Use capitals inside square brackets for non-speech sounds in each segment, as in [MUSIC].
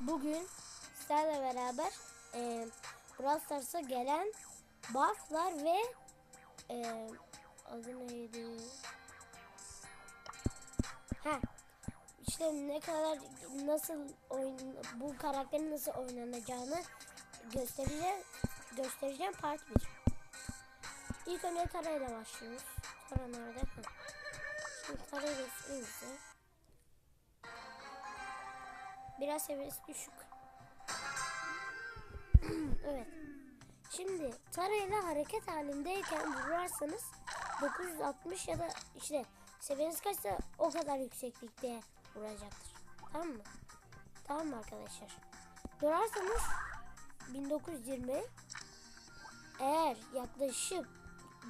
bugün sizlerle beraber e, Brawl Stars'a gelen bufflar ve e, adı neydi? Ha işte ne kadar nasıl oyun bu karakterin nasıl oynanacağını göstereceğim göstereceğim part 1. İlk önce Tara ile başlıyoruz. Tara nerede? Şimdi Tara göstereyim size. Biraz seviyesi düşük. [CLEARS THROAT] evet. Şimdi Tara ile hareket halindeyken vurarsanız 960 ya da işte seviyeniz kaçsa o kadar yükseklikte vuracaktır. Tamam mı? Tamam mı arkadaşlar? Durarsanız 1920 eğer yaklaşıp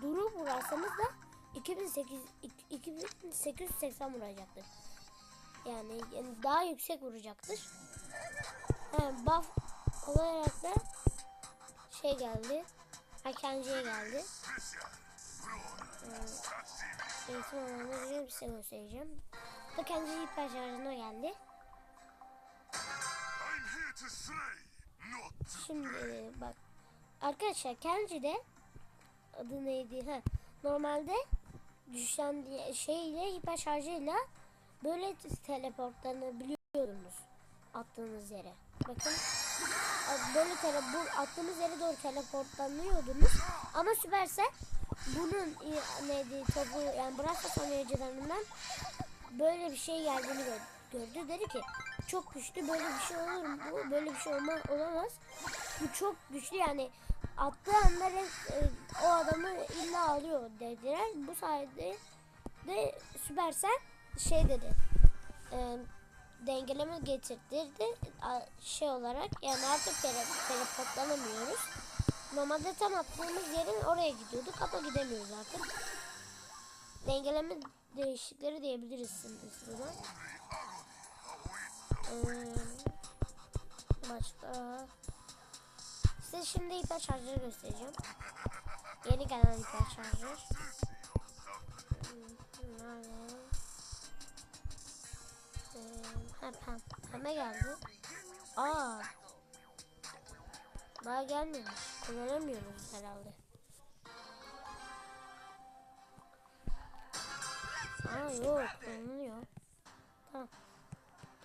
durup vurarsanız da 2800 2880 vuracaktır. Yani, yani daha yüksek vuracaktır. Ha, buff olarak da şey geldi. Hakenciye geldi. Eğitim alanını size göstereceğim. Hakenci hiper şarjına geldi. Şimdi e, bak arkadaşlar Kenji'de adı neydi? Ha, normalde güçlendiği şeyle hiper şarjıyla böyle teleportlanabiliyordunuz attığınız yere. Bakın böyle tele, bu attığınız yere doğru teleportlanıyordunuz. Ama Süpersel bunun neydi topu yani Brawl oynayıcılarından böyle bir şey geldiğini gö- gördü. Dedi ki çok güçlü böyle bir şey olur mu? Bu böyle bir şey olma, olamaz. Bu çok güçlü yani attığı anda e, o adamı illa alıyor dediler. Bu sayede de Süpersel şey dedi. E, dengeleme getirdirdi şey olarak yani artık tele, teleportlanamıyoruz. Normalde tam attığımız yerin oraya gidiyorduk ama gidemiyoruz artık. Dengeleme değişikleri diyebiliriz buna. Ee, başka size şimdi hiper şarjları göstereceğim. Yeni gelen hiper şarjör. Hmm? Ha, pem, pembe geldi. Aa. Daha gelmemiş. Kullanamıyoruz herhalde. Aa yok kullanılıyor. Tamam.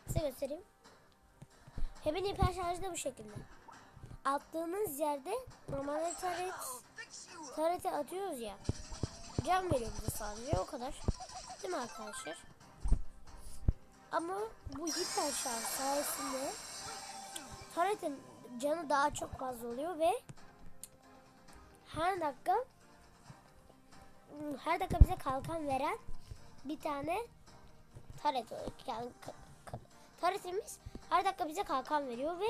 Size göstereyim. Hemen hiper şarjı da bu şekilde. Attığınız yerde normalde taret tarete atıyoruz ya. Can veriyor bize sadece o kadar. Değil mi arkadaşlar? Ama bu hiper şarj sayesinde taretin canı daha çok fazla oluyor ve her dakika her dakika bize kalkan veren bir tane taret yani ka- ka- taretimiz her dakika bize kalkan veriyor ve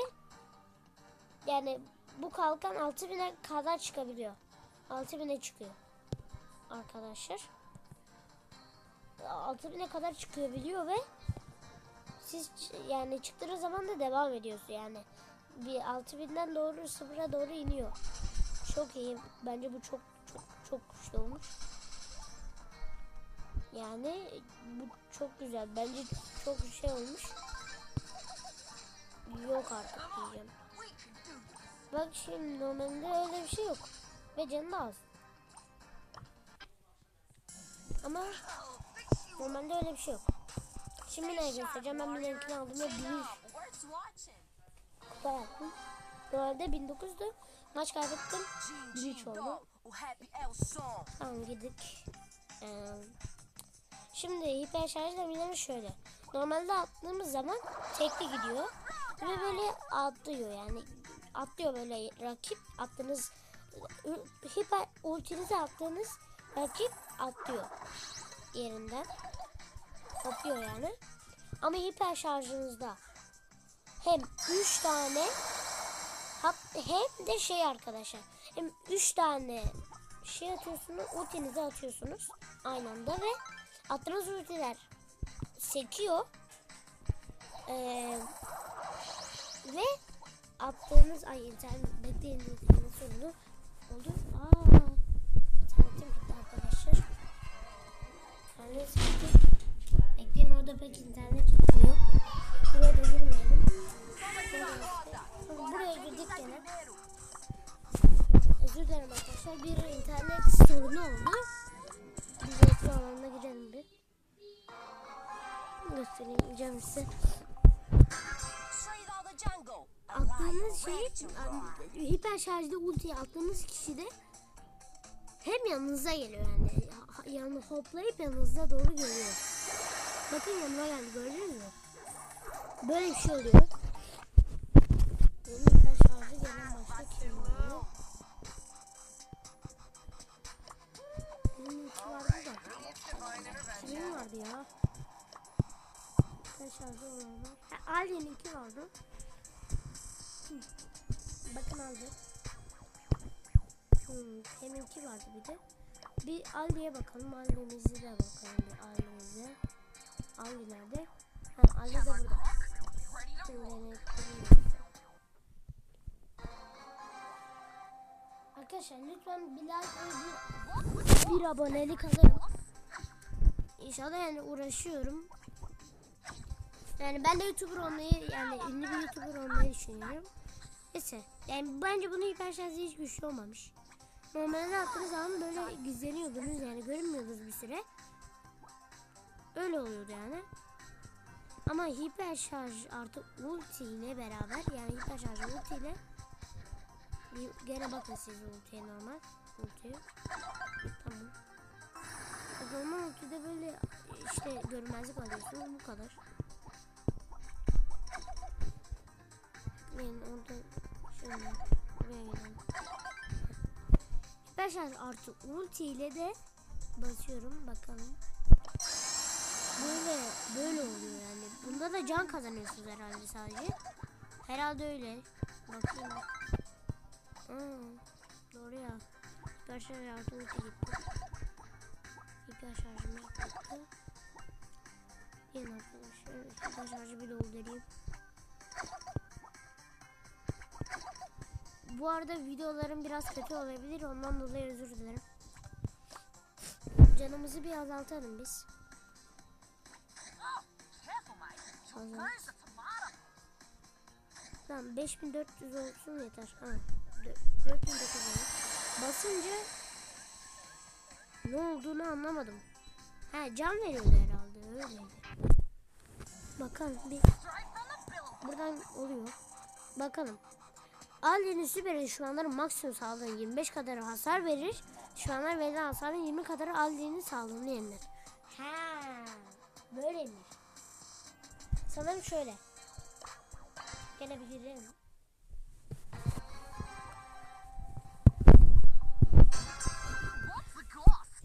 yani bu kalkan 6000'e kadar çıkabiliyor. 6000'e çıkıyor. Arkadaşlar. 6000'e kadar çıkıyor biliyor ve siz yani çıktığı zaman da devam ediyorsun yani. Bir 6000'den doğru sıfıra doğru iniyor. Çok iyi. Bence bu çok çok çok güçlü olmuş. Yani bu çok güzel. Bence çok şey olmuş. Yok artık diyeceğim. Bak şimdi normalde öyle bir şey yok. Ve canı da az. Ama normalde öyle bir şey yok. Şimdi ne göstereceğim? Ben benimkini aldım ve büyük kupa yaptım. Normalde 1900'dü. Maç kaybettim. 1-3 oldu. Tamam gidik. Ee, şimdi hiper şarj demirleri şöyle. Normalde attığımız zaman tekli gidiyor. Ve böyle atlıyor yani. Atlıyor böyle rakip attığınız hiper ultinizi attığınız rakip atlıyor yerinden. Hopluyor yani. Ama hiper şarjınızda hem 3 tane hem de şey arkadaşlar. Hem 3 tane şey atıyorsunuz, ultinizi atıyorsunuz aynı anda ve attığınız ultiler sekiyor. Ee, ve attığınız ay internet bekleyin internet sorunu oldu. Aa, internetim gitti arkadaşlar. İnternet Burada pek internet yok. Buraya da girmeyelim. Buraya girdik gene. Özür dilerim arkadaşlar. Bir internet sorunu oldu. Biz etki alanına girelim bir. Göstereyim size. Attığınız şey, hiper şarjda ultiyi attığınız kişi de hem yanınıza geliyor yani. Yani hoplayıp yanınıza doğru geliyor. Bakın yanıma geldi gördünüz mü? Böyle bir şey oluyor. Benim hiper şarjı gelen başka kim var? Benim iki vardı da. Kimin vardı ya? Hiper şarjı olanlar. Ha, Alien'inki vardı. Bakın aldı. Hmm, teminki vardı bir de. Bir Ali'ye bakalım. Ali'mizi de bakalım bir Ali'mize. Ali nerede? Ha Ali de burada. Arkadaşlar lütfen bir like ve bir, bir abonelik alırım. İnşallah yani uğraşıyorum. Yani ben de YouTuber olmayı yani ünlü bir YouTuber olmayı düşünüyorum. Neyse. Yani bence bunu şarjı hiç güçlü olmamış. Normalde attığınız zaman böyle gizleniyordunuz yani görünmüyordunuz bir süre. Öyle oluyordu yani. Ama hiper şarj artı ulti ile beraber yani hiper şarj ulti ile bir- gene bakın siz ultiye normal ultiye. Tamam. Normal ultide böyle işte görünmezlik alıyorsunuz bu kadar. Yani orada şöyle buraya gidelim. Hiper şarj artı ulti ile de basıyorum bakalım. Böyle böyle oluyor yani. Bunda da can kazanıyorsunuz herhalde sadece. Herhalde öyle. Bakayım. Aa, doğru ya. Hiper şarj ulti gitti. Hiper şarjımız gitti. Gelin arkadaşlar. Hiper şarjı bir doldurayım. Bu arada videolarım biraz kötü olabilir. Ondan dolayı özür dilerim. Canımızı bir azaltalım biz. Tomato. Tamam 5400 olsun yeter. Ha, dö- 4900 olsun. Basınca ne olduğunu anlamadım. Ha can veriyordu herhalde öyleydi. Bakalım bir buradan oluyor. Bakalım. Ali'nin süper düşmanları maksimum sağlığın 25 kadar hasar verir. Düşmanlar verilen hasarın 20 kadar Ali'nin sağlığını yeniler. Ha, böyleymiş.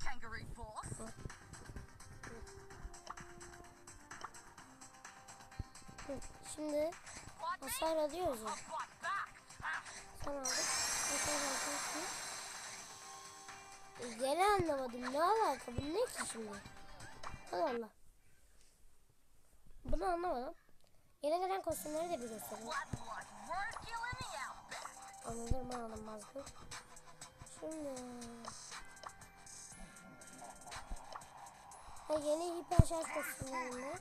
Kangaroo boss? Hı, Şimdi hasar alıyoruz Sen aldık. Hasar. E, Gene anlamadım. Ne alaka? Bu ne ki şimdi? Allah Allah. Bunu anlamadım. Yeni gelen kostümleri de bir göstereyim. Anılır mı alınmaz mı? Şimdi... Ha, yeni hiper şarj kostümlerine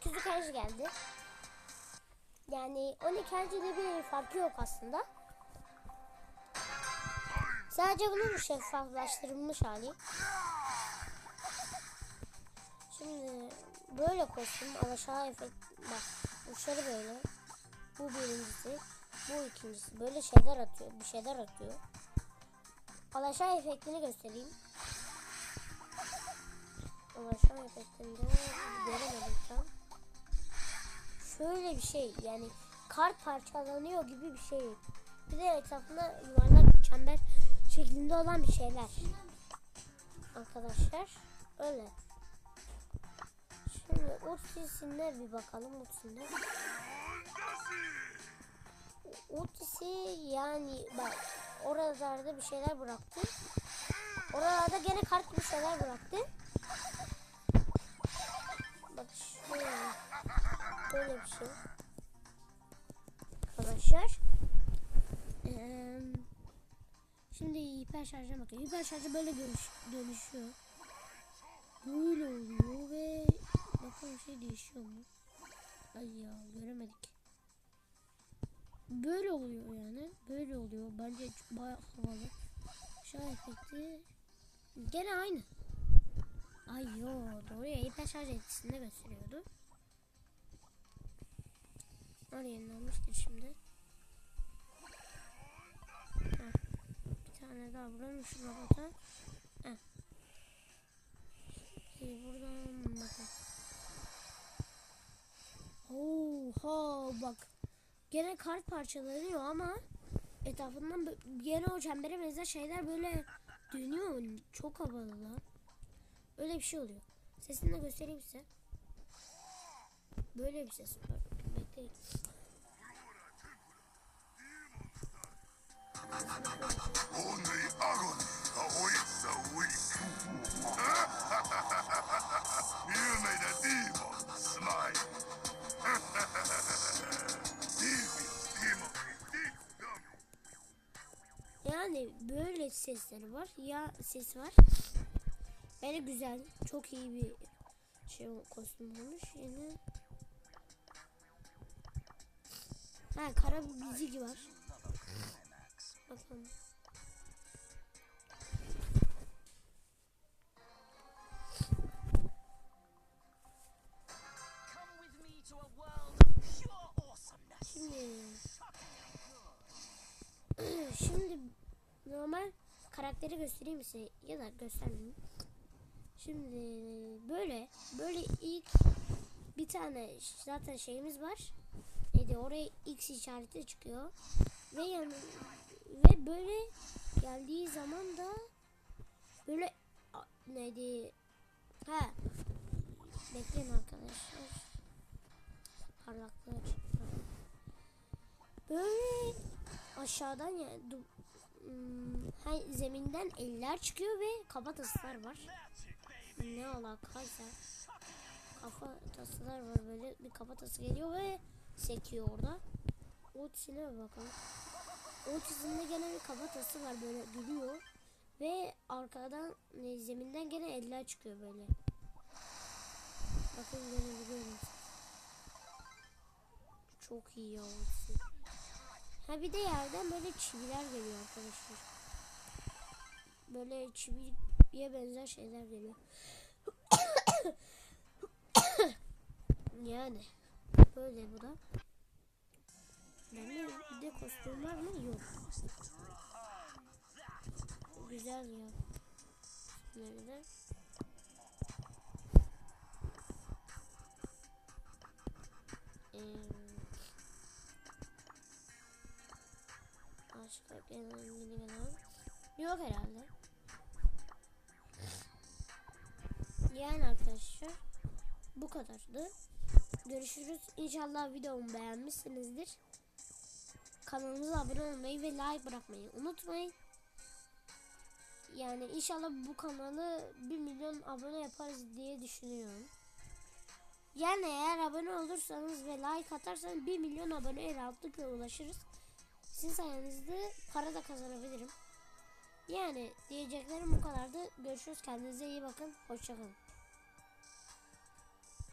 küçük enerji geldi. Yani 12 enerjiyle bir farkı yok aslında. Sadece bunun şeffaflaştırılmış hali. Böyle kostüm alaşağı efekt bak uçları böyle. Bu birincisi. Bu ikincisi. Böyle şeyler atıyor. Bir şeyler atıyor. Alaşağı efektini göstereyim. Alaşağı efektinde göremedim tam. Şöyle bir şey yani kart parçalanıyor gibi bir şey. Bir de etrafında yuvarlak çember şeklinde olan bir şeyler. Arkadaşlar öyle. Ultisine bir bakalım ultisine. Ultisi yani bak oralarda bir şeyler bıraktı. Oralarda gene kart gibi şeyler bıraktı. Bak şöyle. Böyle bir şey. Arkadaşlar. Eee, şimdi hiper şarja bakın. Hiper şarja böyle dönüş, dönüşüyor. Böyle oluyor ve bakın şey değişiyor mu? Ay ya göremedik. Böyle oluyor yani. Böyle oluyor. Bence bayağı havalı. Şu efekti gene aynı. Ay yo doğru ya hiper şarj etkisinde gösteriyordu. Var yenilenmiştir şimdi. Heh. Bir tane daha vuralım şu robota. Heh. Şimdi buradan bakalım. Oha bak. Gene kart parçalanıyor ama etrafından gene o çembere benzer şeyler böyle dönüyor. Çok havalı lan. Öyle bir şey oluyor. Sesini de göstereyim size. Böyle bir ses var. Bekleyin. [LAUGHS] You made a demon smile. Yani böyle sesleri var. Ya ses var. Böyle güzel. Çok iyi bir şey kostüm olmuş. Yine Ha kara bir bizik var. Bakalım. Şimdi normal karakteri göstereyim size ya da göstermeyeyim. Şimdi böyle böyle ilk bir tane zaten şeyimiz var. Neydi oraya X işareti çıkıyor. Ve yani ve böyle geldiği zaman da böyle neydi ha bekleyin arkadaşlar parlaklığı. Böyle aşağıdan yani du- hmm, ha, zeminden eller çıkıyor ve kafa tasılar var. Ne alakaysa kafa tasılar var böyle bir kafa tası geliyor ve sekiyor orada. Otis'ine bakalım. Otis'inde gene bir kafa tası var böyle gülüyor ve arkadan ne, zeminden gene eller çıkıyor böyle. Bakın gene biliyorum. Çok iyi ya Otis'in. Ha bir de yerden böyle çiviler geliyor arkadaşlar. Böyle çiviye benzer şeyler geliyor. [COUGHS] yani böyle bu da. Yani bir de kostüm var mı? Yok. Güzel ya. Nerede? Ee, Başka yeni gelen yok herhalde. Yani arkadaşlar bu kadardı. Görüşürüz. İnşallah videomu beğenmişsinizdir. Kanalımıza abone olmayı ve like bırakmayı unutmayın. Yani inşallah bu kanalı 1 milyon abone yaparız diye düşünüyorum. Yani eğer abone olursanız ve like atarsanız 1 milyon aboneye rahatlıkla ulaşırız. Sizin sayenizde para da kazanabilirim. Yani diyeceklerim bu kadardı. Görüşürüz. Kendinize iyi bakın. Hoşçakalın.